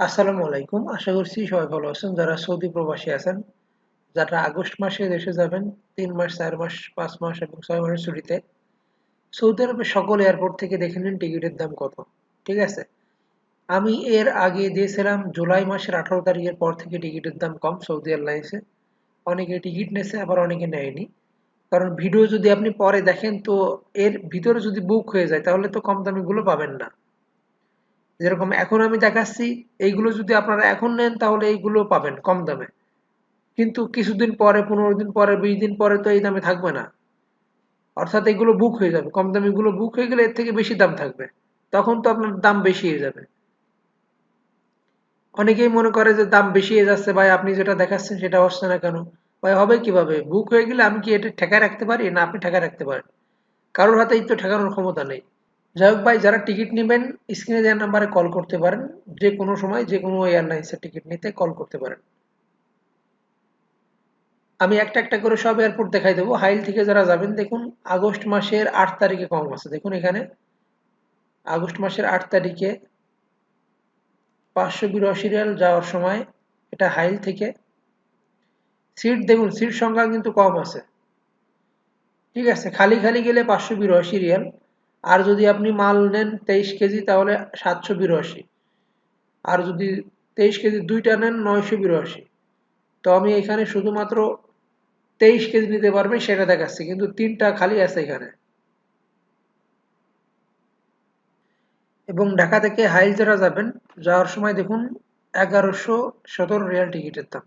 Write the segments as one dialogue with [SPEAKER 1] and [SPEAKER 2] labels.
[SPEAKER 1] আসসালামু আলাইকুম। আশা করছি সবাই ভালো আছেন। যারা সৌদি প্রবাসী আছেন, যারা আগস্ট মাসে দেশে যাবেন, তিন মাস, চার মাস, পাঁচ মাস এবং ছয় মাসের ছুটিতে, সৌদি আরবের সকল এয়ারপোর্ট থেকে দেখে নিন টিকিটের দাম কত। ঠিক আছে? আমি এর আগে দিয়েছিলাম জুলাই মাসের আঠারো তারিখের পর থেকে টিকিটের দাম কম সৌদি এয়ারলাইন্সে অনেকে টিকিট নেছে আবার অনেকে নেয়নি। কারণ ভিডিও যদি আপনি পরে দেখেন, তো এর ভিতরে যদি বুক হয়ে যায়, তাহলে তো কম দামিগুলো পাবেন না। যেরকম এখন আমি দেখাচ্ছি, এইগুলো যদি আপনারা এখন নেন, তাহলে এইগুলো পাবেন কম দামে। কিন্তু কিছুদিন পরে, পনেরো দিন পরে, বিশ দিন পরে তো এই দামে থাকবে না। অর্থাৎ এগুলো বুক হয়ে যাবে। কম দামিগুলো বুক হয়ে গেলে এর থেকে বেশি দাম থাকবে। তখন তো আপনার দাম বেশি হয়ে যাবে। অনেকেই মনে করে যে দাম বেশি হয়ে যাচ্ছে, ভাই আপনি যেটা দেখাচ্ছেন সেটা হচ্ছে না কেন? ভাই, হবে কীভাবে? বুক হয়ে গেলে আমি কি এটা ঠেকায় রাখতে পারি? না, আপনি ঠেকায় রাখতে পারেন। কারোর হাতেই তো ঠেকানোর ক্ষমতা নেই। যাই হোক ভাই, যারা টিকিট নেবেন স্ক্রিনে দেওয়ার নাম্বারে কল করতে পারেন। যে কোনো সময়, যে কোনো এয়ারলাইন্সের টিকিট নিতে কল করতে পারেন। আমি একটা একটা করে সব এয়ারপোর্ট দেখাই দেবো। হাইল থেকে যারা যাবেন, দেখুন, আগস্ট মাসের আট তারিখে কম আছে। দেখুন এখানে, আগস্ট মাসের আট তারিখে পাঁচশো বিরাশি রিয়াল যাওয়ার সময় এটা হাইল থেকে। সিট দেখুন, সিট সংখ্যা কিন্তু কম আছে। ঠিক আছে, খালি খালি গেলে পাঁচশো বিরাশি রিয়াল। আর যদি আপনি মাল নেন তেইশ কেজি, তাহলে সাতশো বিরাশি। আর যদি তেইশ কেজি দুইটা নেন, নয়শো বিরাশি। তো আমি এখানে শুধুমাত্র তেইশ কেজি নিতে পারবেন সেটা দেখাচ্ছি, কিন্তু তিনটা খালি আছে এখানে। এবং ঢাকা থেকে হাইল যারা যাবেন, যাওয়ার সময় দেখুন এগারোশো সতেরো রিয়াল টিকিটের দাম।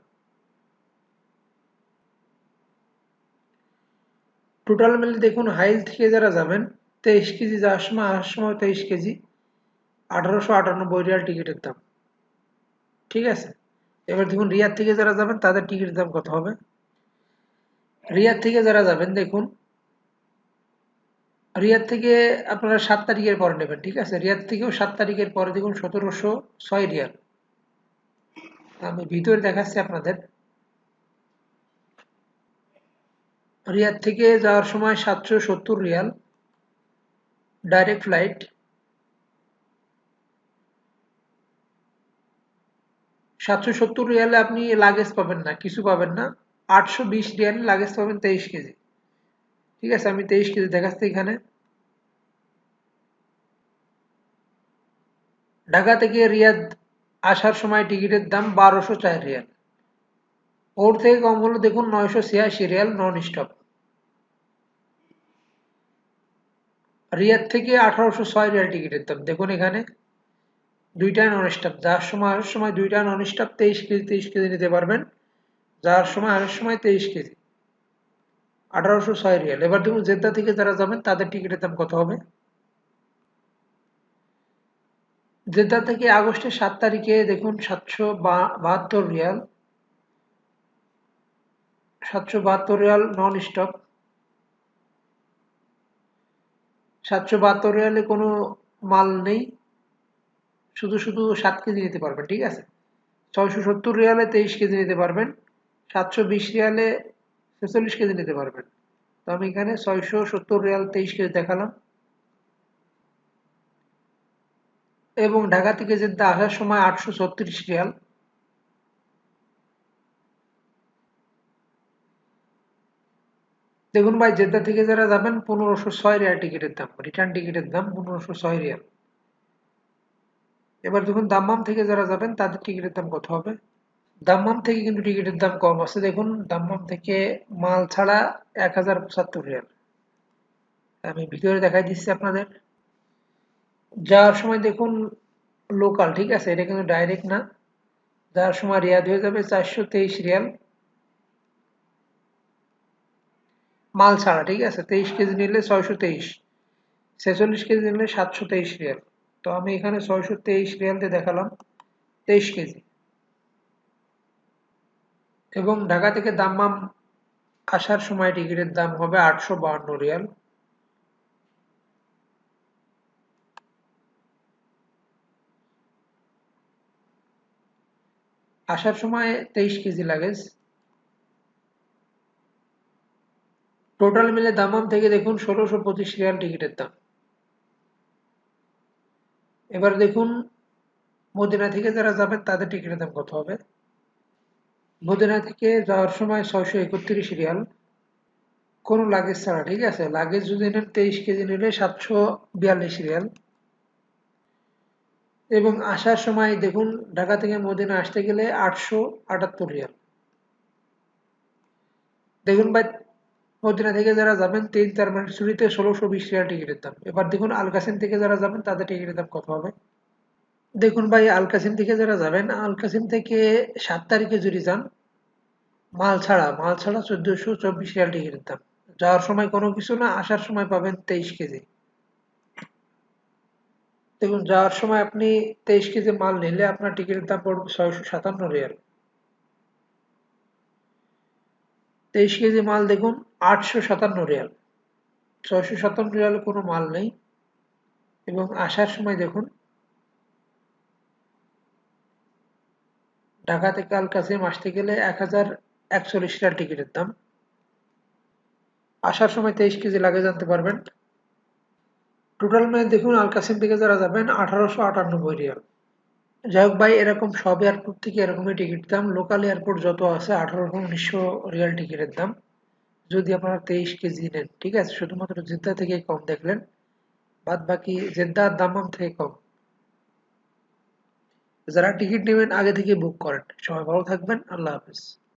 [SPEAKER 1] টোটাল মিলে দেখুন হাইল থেকে যারা যাবেন তেইশ কেজি যাওয়ার সময় আসার সময় তেইশ কেজি, আঠারোশো আটানব্বই রিয়াল টিকিটের দাম। ঠিক আছে? এবার দেখুন রিয়াদ থেকে যারা যাবেন, তাদের টিকিটের দাম কত হবে? রিয়াদ থেকে যারা যাবেন, দেখুন রিয়াদ থেকে আপনারা সাত তারিখের পরে নেবেন, ঠিক আছে? রিয়াদ থেকেও সাত তারিখের পরে দেখুন, সতেরোশো ছয় রিয়াল। আমি ভিতরে দেখাচ্ছি আপনাদের। রিয়াদ থেকে যাওয়ার সময় সাতশো সত্তর রিয়াল ডাইরেক্ট ফ্লাইট সাতশো সত্তর রিয়ালে আপনি লাগেজ পাবেন না, কিছু পাবেন না। আটশো বিশ রিয়ালে লাগেজ পাবেন তেইশ কেজি। ঠিক আছে, আমি তেইশ কেজি দেখাচ্ছি এখানে। ঢাকা থেকে রিয়াদ আসার সময় টিকিটের দাম বারোশো চার রিয়াল। ওর থেকে কম হলো দেখুন নয়শো ছিয়াশি রিয়াল নন স্টপ রিয়াদ থেকে আঠারোশো ছয় রিয়াল টিকিটের দাম দেখুন এখানে দুইটা নন স্টপ যার সময় আসার সময় দুইটা নন স্টপ তেইশ কেজি তেইশ কেজি নিতে পারবেন। যার সময় আসার সময় তেইশ কেজি। আঠারোশো ছয় রিয়াল। এবার দেখুন, জেদ্দা থেকে যারা যাবেন, তাদের টিকিটের দাম কত হবে? জেদ্দা থেকে আগস্টের সাত তারিখে দেখুন, সাতশো বাহাত্তর রিয়াল। সাতশো বাহাত্তর রিয়াল নন স্টপ সাতশো বাহাত্তর রিয়ালে কোনো মাল নেই। শুধু শুধু সাত কেজি নিতে পারবেন, ঠিক আছে? ছয়শো সত্তর রিয়ালে তেইশ কেজি নিতে পারবেন। সাতশো বিশ রিয়ালে ছেচল্লিশ কেজি নিতে পারবেন। তো আমি এখানে ছয়শো সত্তর রিয়াল তেইশ কেজি দেখালাম। এবং ঢাকা থেকে যেতে আসার সময় আটশো ছত্রিশ রিয়াল। দেখুন ভাই জেদ্দা থেকে যারা যাবেন, পনেরোশো ছয় রিয়াল টিকিটের দাম রিটার্ন টিকিটের দাম পনেরোশো ছয় রিয়াল। এবার দেখুন, দাম্মাম থেকে যারা যাবেন, তাদের টিকিটের দাম কত হবে? দাম্মাম থেকে কিন্তু টিকিটের দাম কম আছে। দেখুন, দাম্মাম থেকে মাল ছাড়া এক হাজার পঁচাত্তর রিয়াল। আমি ভিতরে দেখাই দিচ্ছি আপনাদের। যাওয়ার সময় দেখুন লোকাল ঠিক আছে? এটা কিন্তু ডাইরেক্ট না। যাওয়ার সময় রিয়াদ হয়ে যাবে চারশো তেইশ রিয়াল। মাল ছাড়া, ঠিক আছে? তেইশ কেজি নিলে ছয়শো তেইশ, ছেচল্লিশ কেজি নিলে সাতশো তেইশ রিয়াল। তো আমি এখানে ছয়শো তেইশ রিয়াল দিয়ে দেখালাম, তেইশ কেজি। এবং ঢাকা থেকে দাম্মাম আসার সময় টিকিটের দাম হবে আটশো বাহান্ন রিয়াল। আসার সময় তেইশ কেজি লাগেজ। টোটাল মিলে দামাম থেকে দেখুন ষোলোশো পঁচিশ রিয়াল টিকিটের দাম। এবার দেখুন মদিনা থেকে যারা যাবেন, তাদের টিকিটের দাম কত হবে? মদিনা থেকে যাওয়ার সময় ছয়শো একত্রিশ রিয়াল। কোনো লাগেজ ছাড়া, ঠিক আছে? লাগেজ যদি নেন তেইশ কেজি নিলে সাতশো বিয়াল্লিশ রিয়াল। এবং আসার সময় দেখুন ঢাকা থেকে মদিনা আসতে গেলে আটশো আটাত্তর রিয়াল। দেখুন ভাই মদিনা থেকে যারা যাবেন, তিন চার মাস ছুটিতে ষোলোশো বিশ রিয়াল টিকিটের দাম। এবার দেখুন আলকাসিম থেকে যারা যাবেন, তাদের টিকিটের দাম কত হবে? দেখুন ভাই, আলকাসিম থেকে যারা যাবেন, আলকাসিম থেকে সাত তারিখে যদি যান, মাল ছাড়া মাল ছাড়া চোদ্দশো চব্বিশ রিয়াল টিকিটের দাম। যাওয়ার সময় কোনো কিছু না, আসার সময় পাবেন তেইশ কেজি। দেখুন, যাওয়ার সময় আপনি তেইশ কেজি মাল নিলে আপনার টিকিটের দাম পড়বে ছয়শো সাতান্ন রিয়াল। তেইশ কেজি মাল দেখুন, আটশো সাতান্ন রিয়াল। ছয়শো সাতান্ন রিয়াল কোনো মাল নেই। এবং আসার সময় দেখুন ঢাকা থেকে আল কাসিম আসতে গেলে এক হাজার একচল্লিশ রিয়াল টিকিটের দাম। আসার সময় তেইশ কেজি লাগে জানতে পারবেন। টোটাল মানে দেখুন আল কাসিম থেকে যারা যাবেন, আঠারোশো আটানব্বই রিয়াল। যাই হোক ভাই, এরকম সব এয়ারপোর্ট থেকে এরকমই টিকিট দাম। লোকাল এয়ারপোর্ট যত আছে আঠারোশো উনিশশো রিয়াল টিকিটের দাম। যদি আপনারা তেইশ কেজি নেন, ঠিক আছে? শুধুমাত্র জেদ্দা থেকে কম, দেখলেন? বাদ বাকি জেদ্দার দামাম থেকে কম। যারা টিকিট নেবেন, আগে থেকে বুক করেন। সবাই ভালো থাকবেন। আল্লাহ হাফিজ।